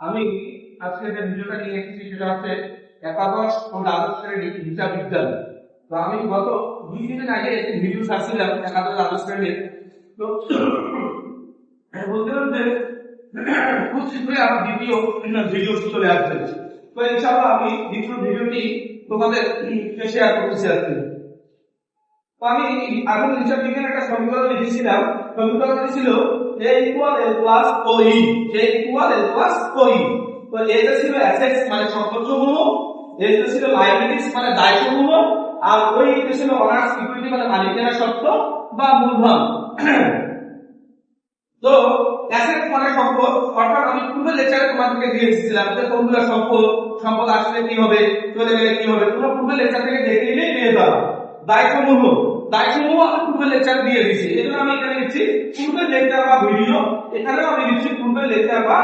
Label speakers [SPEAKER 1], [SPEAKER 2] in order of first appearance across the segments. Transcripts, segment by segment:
[SPEAKER 1] আমি আজকে যে ভিডিওটা নিয়ে এসেছি সেটা হচ্ছে একাদশ ও দ্বাদশ শ্রেণির হিসাব বিজ্ঞান তো আমি গত দুই আগে একটি ভিডিও ছাড়ছিলাম একাদশ, দ্বাদশ শ্রেণির। তো বলছিলাম যে খুব শীঘ্রই আমার দ্বিতীয় ভিডিও চলে আসছে তো ইনশাআল্লাহ আমি দ্বিতীয় ভিডিওটি তোমাদের শেয়ার করতেছি আজকে তো আমি আগুন হিসাব বিজ্ঞানের একটা সমীকরণ লিখেছিলাম। সমীকরণটি ছিল? A equal l plus E a equal l plus E তো এটা ছিল অ্যাসেটস মানে সম্পদসমূহ এটা ছিল লায়াবিলিটিস মানে দায়সমূহ আর ওই এটা ছিল অনার্স ইকুইটি মানে মালিকানা সত্ত্ব বা মূলধন। তো অ্যাসেট মানে সম্পদ। অর্থাৎ আমি পূর্বের লেকচারে তোমাদেরকে দিয়ে এসেছিলাম যে কোনগুলো সম্পদ সম্পদ আসলে কি হবে, চলে গেলে কি হবে, তোমরা পূর্বের লেকচার থেকে দেখে নিলেই পেয়ে যাবে দায়সমূহ আমি পূর্বের লেকচার দিয়ে দিয়েছি। আমি এখানে বা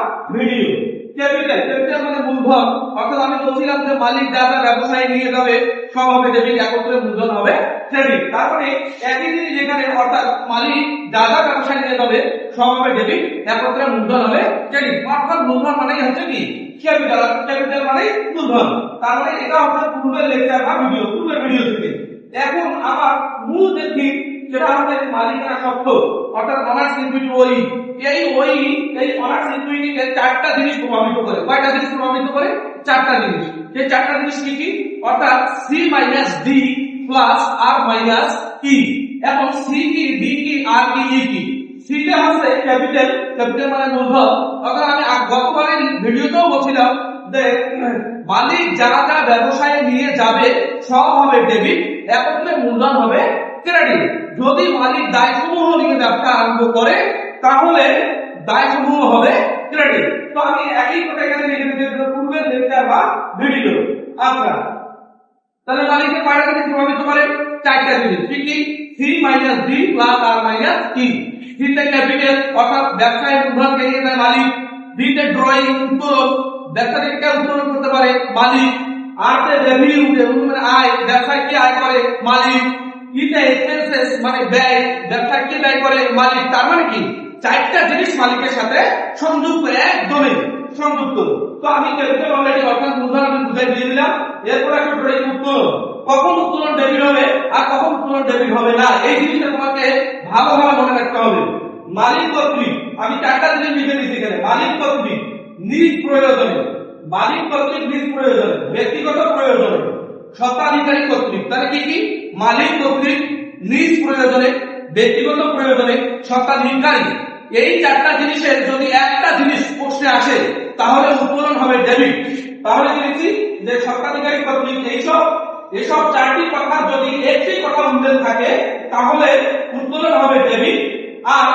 [SPEAKER 1] আমি বা মানে মূলধন। অর্থাৎ আমি বলছিলাম যে মালিক নিয়ে একত্রে মূলধন হবে তারপরে একই জিনিস অর্থাৎ মালিক নিয়ে একত্রে মূলধন হবে অর্থাৎ মানেই হচ্ছে কি? ক্যাপিটাল মানে এটা পূর্বের বা ভিডিও পূর্বের ভিডিও এখন আমার মূল যে থিম হচ্ছে মালিকানা শব্দ অর্থাৎ অনার্স ইকুইটি ওই এই ওই, এই অনার্স ইকুইটি চারটা জিনিস প্রভাবিত করে। কয়টা জিনিস প্রভাবিত করে? চারটা জিনিস। এই চারটা জিনিস কি কি? অর্থাৎ C minus D plus R minus E এখন সি কি ডি কি আর কি ই কি? সি তে হচ্ছে ক্যাপিটাল ক্যাপিটাল মানে মূলধন অর্থাৎ আমি গতবারের ভিডিওতেও বলছিলাম যে, মালিক যারা যা ব্যবসায় নিয়ে যাবে, সব হবে ডেবিট একত্রে মূলধন হবে ক্রেডিট। যদি মালিক দায়সমূহ নিয়ে ব্যবসা আরম্ভ করে, তাহলে দায়সমূহ হবে ক্রেডিট। তো আমি একই কথা এখানে লিখে দিতে পূর্বের লেকচার বা ভিডিও। আচ্ছা। তাহলে মালিকের কয়টা জিনিস প্রভাবিত করে চারটা জিনিস। কি কি? C minus D plus R minus E সিতে ক্যাপিটাল অর্থাৎ ব্যবসায় কে নিয়ে যায় মালিক। ডিতে ড্রয়িং উত্তোলন ব্যবসা থেকে উত্তোলন করতে পারে? মালিক। আর রেভিনিউ মানে আয়, ব্যবসায় কি আয় করে? মালিক। ইতে এক্সপেন্সেস মানে ব্যয়, ব্যবসায় কি ব্যয় করে? মালিক। তার মানে কি? চারটা জিনিস মালিকের সাথে সংযুক্ত, একদমই সংযুক্ত। তো আমি ক্যাপিটাল অলরেডি অর্থাৎ আমি বুঝাই দিয়ে দিলাম। এরপর একটা ড্রয়িং উত্তোলন। কখন উত্তোলন ডেবিট হবে আর কখন উত্তোলন ডেবিট হবে না? এই জিনিসটা তোমাকে ভালোভাবে মনে রাখতে হবে। মালিক কর্তৃক আমি চারটা জিনিস লিখে দিচ্ছি এখানে। মালিক কর্তৃক নিজ প্রয়োজনে। মালিক কর্তৃক নিজ প্রয়োজনে, ব্যক্তিগত প্রয়োজনে। স্বত্বাধিকারী কর্তৃক তাহলে কি কি? মালিক কর্তৃক নিজ প্রয়োজনে, ব্যক্তিগত প্রয়োজনে স্বত্বাধিকারী। এই চারটা জিনিসের যদি একটা জিনিস প্রশ্নে আসে, তাহলে উত্তোলন হবে ডেবিট। তাহলে কি লিখছি যে স্বত্বাধিকারী কর্তৃক এইসব এসব চারটি কথা যদি একটি কথা উল্লেখ থাকে, তাহলে উত্তোলন হবে ডেবিট। আর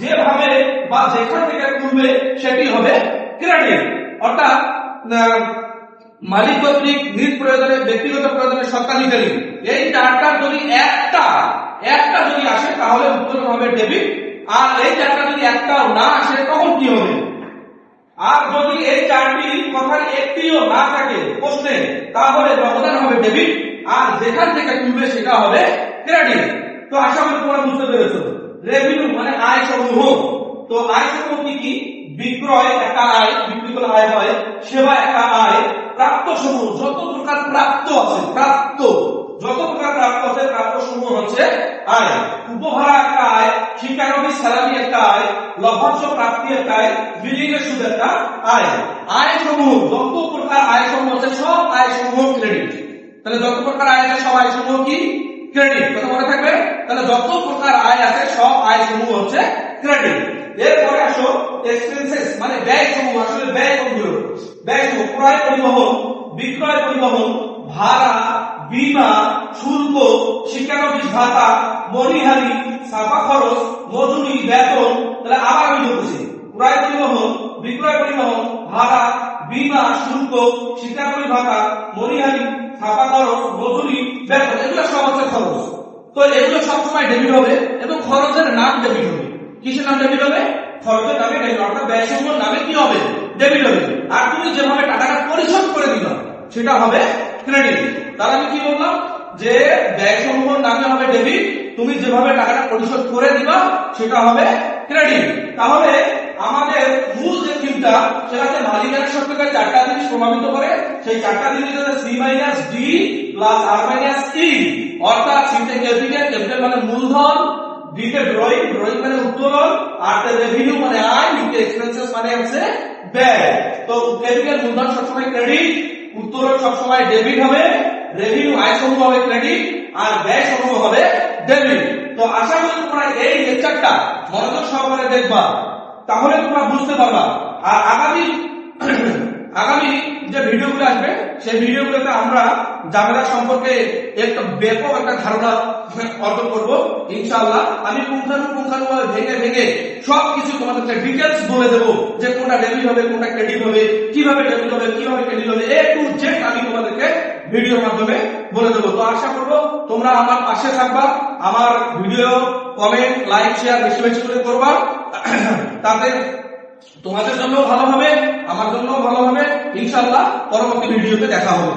[SPEAKER 1] যেভাবে বা যেখান থেকে তুলবে, সেটি হবে ক্রেডিট। অর্থাৎ মালিক কর্তৃক নিজ প্রয়োজনে, ব্যক্তিগত প্রয়োজনে স্বত্বাধিকারী এই চারটার যদি একটা একটা যদি আসে, তাহলে উত্তোলন হবে ডেবিট আর এই চারটা যদি একটাও না আসে, তখন কি হবে? আর যদি এই চারটি কথার একটিও না থাকে প্রশ্নে, তাহলে ব্যবধান হবে ডেবিট আর যেখান থেকে তুলবে, সেটা হবে ক্রেডিট। তো আশা করি তোমরা বুঝতে পেরেছ। রেভিনিউ মানে আয় সমূহ। তো আয় সমূহ কি কি? বিক্রয় একটা আয় বিক্রি করে আয় হয়, সেবা একটা আয়, প্রাপ্ত সমূহ, যত প্রকার প্রাপ্ত আছে, প্রাপ্ত, যত প্রকার প্রাপ্ত আছে, প্রাপ্ত সমূহ হচ্ছে আয়। উপহার একটা আয় শিক্ষানবী স্যালারি একটা আয়, লভ্যাংশ প্রাপ্তি একটা আয়, বিলিংয়ের সুদ একটা আয়। আয় সমূহ, যত প্রকার আয় সমূহ আছে, সব আয় সমূহ ক্রেডিট তাহলে যত প্রকার আয় আছে, সব আয় সমূহ কি? ক্রেডিট কথা মনে থাকবে? তাহলে যত প্রকার আয় আছে, সব আয় সমূহ হচ্ছে ক্রেডিট এরপরে আসো এক্সপেন্সেস মানে ব্যয় সমূহ আসলে ব্যয় কোনগুলো ব্যয় সমূহ ক্রয় পরিবহন, বিক্রয় পরিবহন, ভাড়া, বীমা, শুল্ক, শিক্ষানবিশ ভাতা মনিহারি ছাপা খরচ, মজুরি, বেতন। তাহলে আবার আমি বলতেছি, ক্রয় পরিবহন, বিক্রয় পরিবহন, ভাড়া, বীমা, শুল্ক, শিক্ষানবিশ ভাতা মনিহারি ছাপা খরচ মজুরি, বেতন, এগুলো সব হচ্ছে খরচ। তো এগুলো সবসময় ডেবিট হবে এবং খরচের নাম ডেবিট হবে। কিসের নাম ডেবিট হবে? খরচের নামে ডেবিট অর্থাৎ ব্যয় সমূহের নামে কি হবে? ডেবিট হবে। আর তুমি যেভাবে টাকাটা পরিশোধ করে দিবা সেটা হবে ক্রেডিট তাহলে আমি কি বললাম? যে ব্যয় সমূহের নামে হবে ডেবিট তুমি যেভাবে টাকাটা পরিশোধ করে দিবা, সেটা হবে ক্রেডিট তাহলে আমাদের মূল যে থিমটা সেটা হচ্ছে মালিকানা সত্যকে চারটা জিনিস প্রভাবিত করে সেই জিনিস হচ্ছে C minus D plus R minus E অর্থাৎ সিতে ক্যাপিটাল ক্যাপিটাল মানে মূলধন ডিতে ড্রয়িং ড্রয়িং মানে উত্তোলন আর রেভিনিউ মানে আয় ডিতে এক্সপেন্সেস মানে হচ্ছে ব্যয়। তো ক্যাপিটাল মূলধন সবসময় ক্রেডিট উত্তোলন সবসময় ডেবিট হবে রেভিনিউ আয় সমূহ হবে ক্রেডিট আর ব্যয় সমূহ হবে ডেবিট তো আশা করি তোমরা এই লেকচারটা মনোযোগ সহকারে দেখবা, তাহলে তোমরা বুঝতে পারবা। আর আগামী আগামী যে ভিডিওগুলো আসবে, সেই ভিডিওগুলোতে আমরা জামেলা সম্পর্কে একটা ব্যাপক একটা ধারণা অর্জন করব, ইনশাআল্লাহ। আমি পুঙ্খানু পুঙ্খানু ভেঙে ভেঙে সবকিছু তোমাদেরকে ডিটেলস বলে দেবো যে কোনটা ডেবিট হবে, কোনটা ক্রেডিট হবে, কীভাবে ডেবিট হবে, কীভাবে ক্রেডিট হবে এ টু জেড আমি তোমাদেরকে ভিডিওর মাধ্যমে বলে দেবো। তো আশা করব তোমরা আমার পাশে থাকবা, আমার ভিডিও কমেন্ট লাইক শেয়ার বেশি বেশি করে করবা। তাতে তোমাদের জন্য ভালো হবে আমার জন্য ভালো হবে ইনশাআল্লাহ পরবর্তী ভিডিওতে দেখা হবে।